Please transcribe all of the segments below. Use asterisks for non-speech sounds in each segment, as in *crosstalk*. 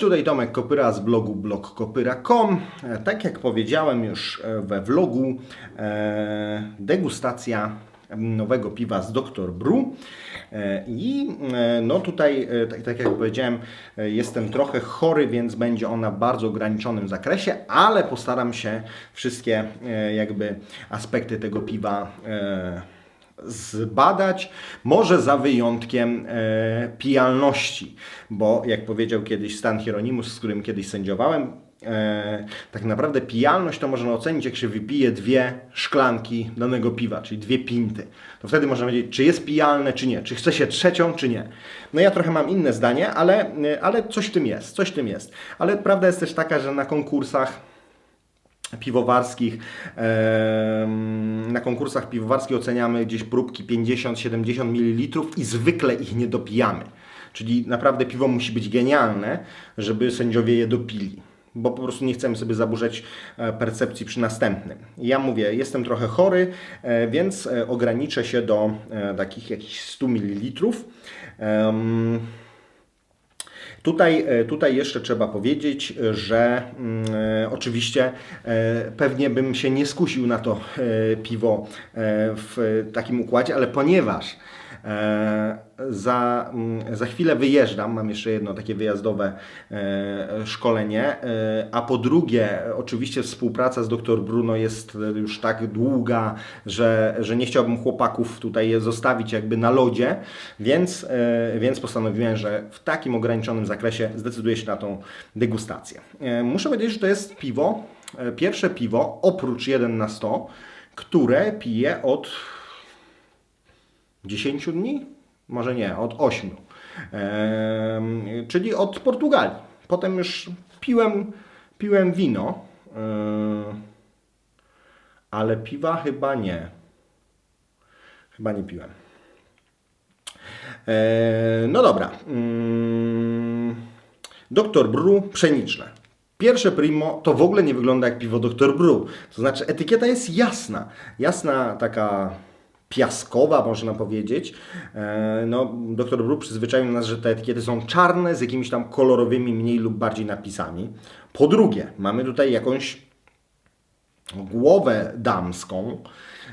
Tutaj Tomek Kopyra z blogu blogkopyra.com. E, Tak jak powiedziałem już e, we vlogu, e, degustacja nowego piwa z Dr. Brew. I no tutaj, tak, tak jak powiedziałem, jestem trochę chory, więc będzie ona w bardzo ograniczonym zakresie, ale postaram się wszystkie jakby aspekty tego piwa zbadać, może za wyjątkiem e, pijalności, bo jak powiedział kiedyś Stan Hieronymus, z którym kiedyś sędziowałem, e, tak naprawdę pijalność to można ocenić, jak się wypije dwie szklanki danego piwa, czyli dwie pinty. To wtedy można powiedzieć, czy jest pijalne, czy nie, czy chce się trzecią, czy nie. No ja trochę mam inne zdanie, ale, e, ale coś w tym jest, coś w tym jest. Ale prawda jest też taka, że na konkursach piwowarskich. Na konkursach piwowarskich oceniamy gdzieś próbki 50-70 ml i zwykle ich nie dopijamy. Czyli naprawdę piwo musi być genialne, żeby sędziowie je dopili. Bo po prostu nie chcemy sobie zaburzać e, percepcji przy następnym. Ja mówię, jestem trochę chory, e, więc e, ograniczę się do takich jakichś 100 ml. Tutaj, e, tutaj jeszcze trzeba powiedzieć, że mm, e, oczywiście e, pewnie bym się nie skusił na to e, piwo e, w takim układzie, ale ponieważ e, za, mm, za chwilę wyjeżdżam, mam jeszcze jedno takie wyjazdowe e, szkolenie, e, a po drugie oczywiście współpraca z dr Bruno jest już tak długa, że, że nie chciałbym chłopaków tutaj zostawić jakby na lodzie, więc, e, więc postanowiłem, że w takim ograniczonym zakresie zdecyduję się na tą degustację. E, Muszę powiedzieć, że to jest piwo, e, pierwsze piwo oprócz 1 na 100, które piję od 10 dni? Może nie, od 8. Em, czyli od Portugalii. Potem już piłem, piłem wino, ale piwa chyba nie. Chyba nie piłem. No dobra. Dr. Bru pszeniczne. Pierwsze primo to w ogóle nie wygląda jak piwo Dr. Bru. To znaczy etykieta jest jasna. Jasna taka piaskowa, można powiedzieć. E, No, Dr. Bru przyzwyczaił nas, że te etykiety są czarne z jakimiś tam kolorowymi mniej lub bardziej napisami. Po drugie, mamy tutaj jakąś głowę damską,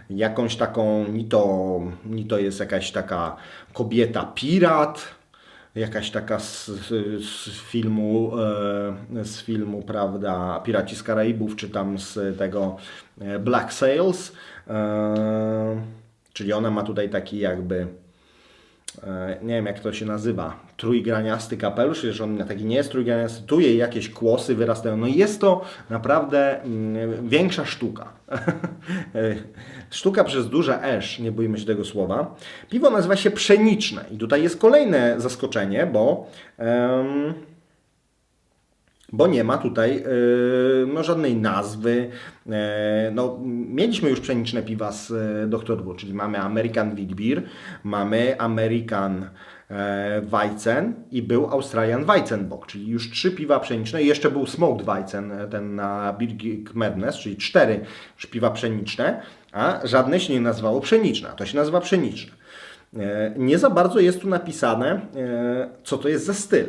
jakąś taką, ni to, ni to jest jakaś taka kobieta pirat, jakaś taka z, z filmu, e, z filmu, prawda, Piraci z Karaibów, czy tam z tego e, Black Sails, czyli ona ma tutaj taki jakby e, nie wiem jak to się nazywa, trójgraniasty kapelusz, że on taki nie jest trójgraniasty, tu jej jakieś kłosy wyrastają. No jest to naprawdę mm, większa sztuka. *laughs* sztuka przez duże esz, nie bójmy się tego słowa. Piwo nazywa się pszeniczne i tutaj jest kolejne zaskoczenie, bo em, bo nie ma tutaj yy, no, żadnej nazwy. Yy, no, mieliśmy już pszeniczne piwa z yy, Dr. Wu, czyli mamy American Wheat Beer, mamy American e, Weizen i był Australian Weizenbock, czyli już trzy piwa pszeniczne i jeszcze był Smoked Weizen, e, ten na Birgit Madness, czyli cztery już piwa pszeniczne, a żadne się nie nazywało pszeniczne, a to się nazywa pszeniczne. E, Nie za bardzo jest tu napisane, e, co to jest za styl,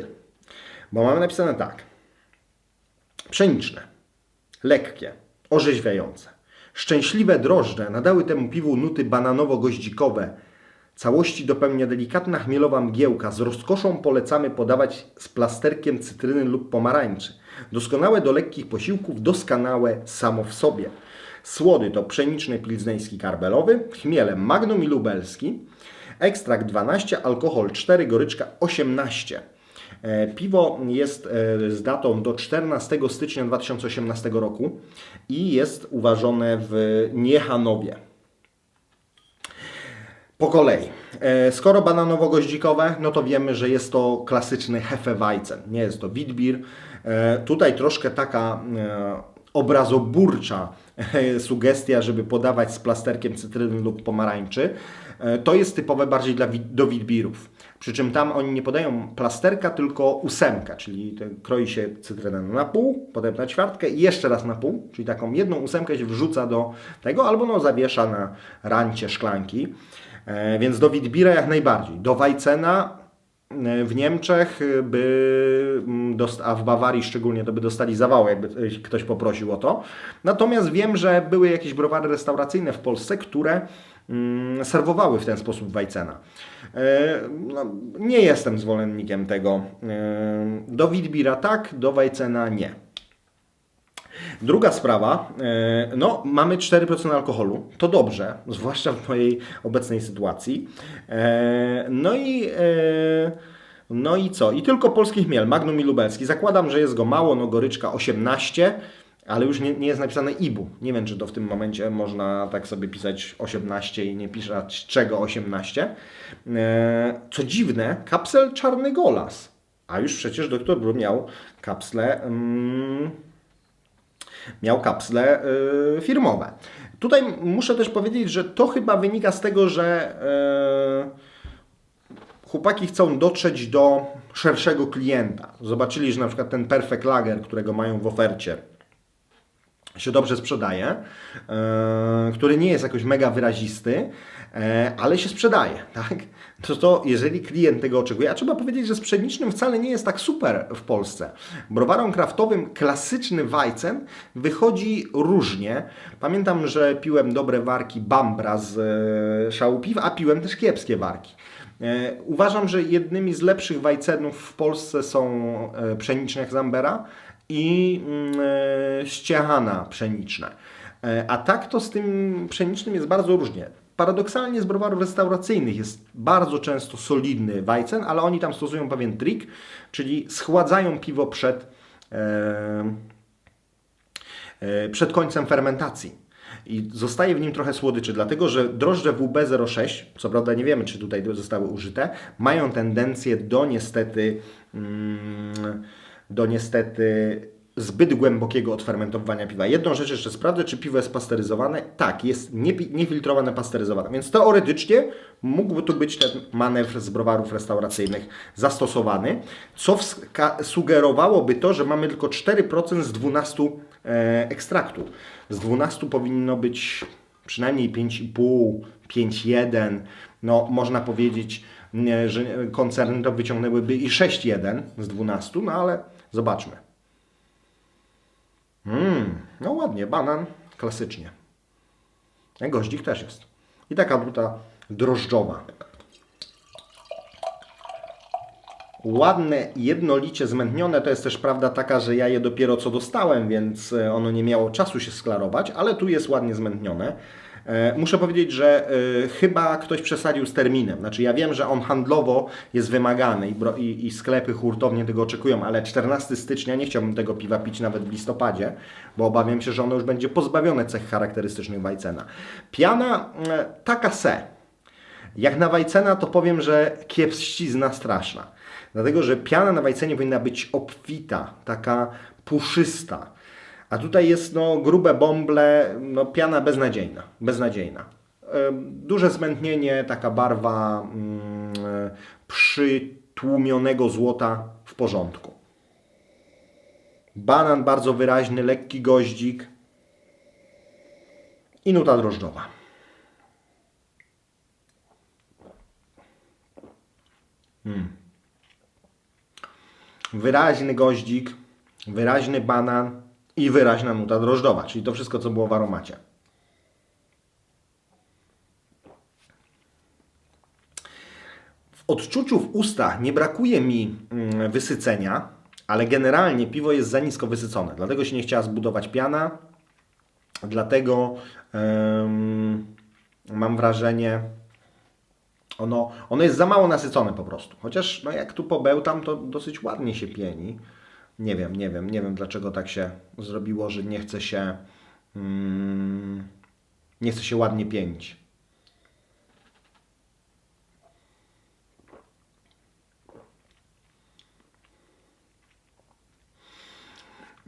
bo mamy napisane tak. Pszeniczne, lekkie, orzeźwiające. Szczęśliwe drożdże nadały temu piwu nuty bananowo-goździkowe. Całości dopełnia delikatna chmielowa mgiełka. Z rozkoszą polecamy podawać z plasterkiem cytryny lub pomarańczy. Doskonałe do lekkich posiłków, doskonałe samo w sobie. Słody to pszeniczny pilzneński karbelowy, chmiele magnum i lubelski, ekstrakt 12, alkohol 4, goryczka 18. E, Piwo jest e, z datą do 14 stycznia 2018 roku i jest uważone w Niechanowie. Po kolei. E, Skoro bananowo-goździkowe, no to wiemy, że jest to klasyczny Hefeweizen. Nie jest to Witbier. Tutaj troszkę taka obrazoburcza sugestia, żeby podawać z plasterkiem cytryny lub pomarańczy. To jest typowe bardziej dla, do Witbirów. Przy czym tam oni nie podają plasterka, tylko ósemkę, czyli kroi się cytrynę na pół, potem na ćwiartkę i jeszcze raz na pół, czyli taką jedną ósemkę się wrzuca do tego, albo no zawiesza na rancie szklanki. E, więc do Witbira jak najbardziej. Do Weizena e, w Niemczech by, mm, a w Bawarii szczególnie, to by dostali zawału, jakby ktoś poprosił o to. Natomiast wiem, że były jakieś browary restauracyjne w Polsce, które serwowały w ten sposób Weizena. E, No, nie jestem zwolennikiem tego. E, Do Witbira tak, do Weizena nie. Druga sprawa, e, no mamy 4% alkoholu, to dobrze, zwłaszcza w mojej obecnej sytuacji. No i, no i co? I tylko polski chmiel, Magnum i Lubelski. Zakładam, że jest go mało, no goryczka 18, ale już nie, nie jest napisane IBU. Nie wiem, czy to w tym momencie można tak sobie pisać 18 i nie pisać czego 18. E, Co dziwne, kapsel czarny golas. A już przecież doktor Bru miał kapsle... Mm, miał kapsle y, firmowe. Tutaj muszę też powiedzieć, że to chyba wynika z tego, że y, chłopaki chcą dotrzeć do szerszego klienta. Zobaczyli, że na przykład ten Perfect Lager, którego mają w ofercie, się dobrze sprzedaje, e, który nie jest jakoś mega wyrazisty, e, ale się sprzedaje, *laughs* tak? To, to jeżeli klient tego oczekuje, a trzeba powiedzieć, że z pszenicznym wcale nie jest tak super w Polsce. Browarom kraftowym klasyczny Weizen wychodzi różnie. Pamiętam, że piłem dobre warki Bambra z e, szału piw, a piłem też kiepskie warki. Uważam, że jednymi z lepszych Weizenów w Polsce są pszeniczne Zambera i mm, e, ściechana pszeniczne. E, A tak to z tym pszenicznym jest bardzo różnie. Paradoksalnie z browarów restauracyjnych jest bardzo często solidny Weizen, ale oni tam stosują pewien trik, czyli schładzają piwo przed, e, przed końcem fermentacji. I zostaje w nim trochę słodyczy, dlatego że drożdże WB06, co prawda nie wiemy, czy tutaj zostały użyte, mają tendencję do niestety, mm, do niestety zbyt głębokiego odfermentowania piwa. Jedną rzecz jeszcze sprawdzę, czy piwo jest pasteryzowane. Tak, jest niefiltrowane, pasteryzowane. Więc teoretycznie mógłby tu być ten manewr z browarów restauracyjnych zastosowany, co sugerowałoby to, że mamy tylko 4% z 12 e, ekstraktu. Z 12 powinno być przynajmniej 5,5, 5,1. No, można powiedzieć, nie, że koncerny to wyciągnęłyby i 6,1 z 12, no ale zobaczmy. Mm, no ładnie, banan klasycznie. Goździk też jest. I taka buta drożdżowa. Ładne, jednolicie zmętnione, to jest też prawda taka, że ja je dopiero co dostałem, więc e, ono nie miało czasu się sklarować, ale tu jest ładnie zmętnione. E, Muszę powiedzieć, że e, chyba ktoś przesadził z terminem. Znaczy ja wiem, że on handlowo jest wymagany i, i, i sklepy hurtownie tego oczekują, ale 14 stycznia nie chciałbym tego piwa pić nawet w listopadzie, bo obawiam się, że ono już będzie pozbawione cech charakterystycznych Weizena. Piana e, taka se. Jak na Wajcena to powiem, że kiepścizna straszna. Dlatego, że piana na Wajcenie powinna być obfita, taka puszysta. A tutaj jest no, grube bąble, no, piana beznadziejna. beznadziejna. Duże zmętnienie, taka barwa mm, przytłumionego złota w porządku. Banan bardzo wyraźny, lekki goździk i nuta drożdżowa. wyraźny goździk, wyraźny banan i wyraźna nuta drożdżowa, czyli to wszystko, co było w aromacie. W odczuciu w ustach nie brakuje mi mm, wysycenia, ale generalnie piwo jest za nisko wysycone, dlatego się nie chciała zbudować piana, dlatego em, mam wrażenie, ono, ono jest za mało nasycone po prostu. Chociaż no jak tu pobełtam, to dosyć ładnie się pieni. Nie wiem, nie wiem, nie wiem dlaczego tak się zrobiło, że nie chce się mm, nie chce się ładnie pienić.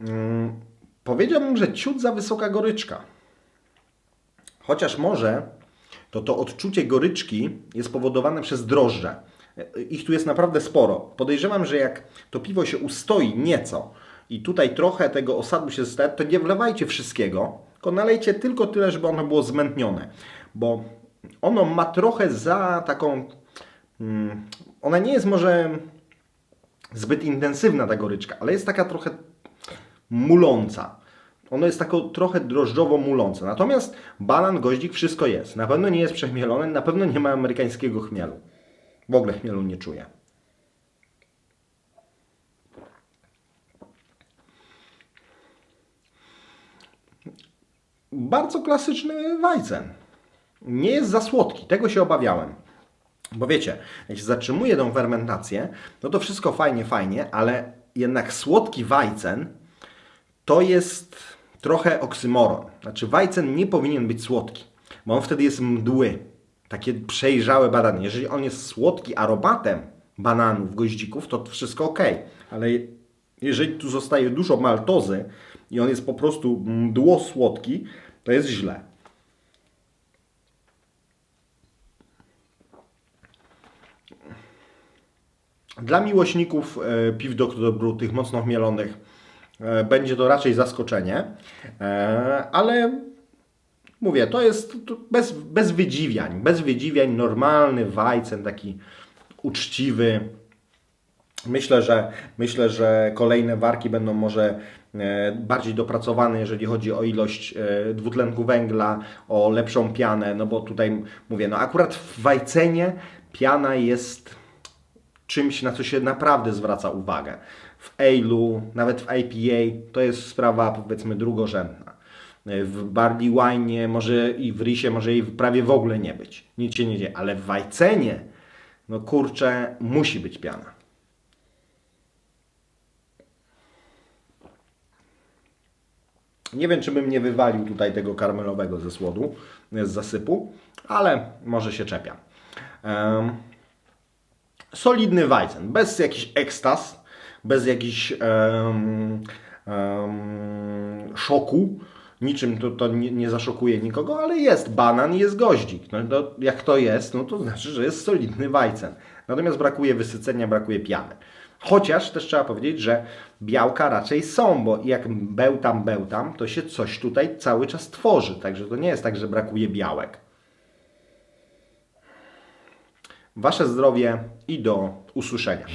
Mm, powiedziałbym, że ciut za wysoka goryczka. Chociaż może to to odczucie goryczki jest spowodowane przez drożdże. Ich tu jest naprawdę sporo. Podejrzewam, że jak to piwo się ustoi nieco i tutaj trochę tego osadu się zostaje, to nie wlewajcie wszystkiego, tylko nalejcie tylko tyle, żeby ono było zmętnione. Bo ono ma trochę za taką... Mm, ona nie jest może zbyt intensywna ta goryczka, ale jest taka trochę muląca. Ono jest tako trochę drożdżowo mulące. Natomiast banan, goździk, wszystko jest. Na pewno nie jest przechmielone, na pewno nie ma amerykańskiego chmielu. W ogóle chmielu nie czuję. Bardzo klasyczny Weizen. Nie jest za słodki, tego się obawiałem. Bo wiecie, jak się zatrzymuje tą fermentację, no to wszystko fajnie, fajnie, ale jednak słodki Weizen to jest trochę oksymoron. Znaczy, Weizen nie powinien być słodki, bo on wtedy jest mdły. Takie przejrzałe badanie. Jeżeli on jest słodki aromatem bananów, goździków, to wszystko ok. Ale jeżeli tu zostaje dużo maltozy i on jest po prostu mdło słodki, to jest źle. Dla miłośników e, piw Dr. Brew, tych mocno chmielonych, e, będzie to raczej zaskoczenie, e, ale mówię, to jest bez, bez wydziwiań, bez wydziwiań, normalny Weizen, taki uczciwy. Myślę, że myślę, że kolejne warki będą może e, bardziej dopracowane, jeżeli chodzi o ilość e, dwutlenku węgla, o lepszą pianę, no bo tutaj mówię, no akurat w Weidzenie piana jest czymś, na co się naprawdę zwraca uwagę. W Ale'u, nawet w IPA, to jest sprawa powiedzmy drugorzędna. W barley wine może i w risie może jej prawie w ogóle nie być. Nic się nie dzieje, ale w Weidzenie, no kurczę, musi być piana. Nie wiem, czy bym nie wywalił tutaj tego karmelowego ze słodu, z zasypu, ale może się czepia. Um, solidny Weizen, bez jakichś ekstaz, bez jakichś um, um, szoku. Niczym to, to nie, nie zaszokuje nikogo, ale jest banan i jest goździk. No, to, jak to jest, no to znaczy, że jest solidny Weizen. Natomiast brakuje wysycenia, brakuje piany. Chociaż też trzeba powiedzieć, że białka raczej są, bo jak bełtam, bełtam, to się coś tutaj cały czas tworzy. Także to nie jest tak, że brakuje białek. Wasze zdrowie i do usłyszenia.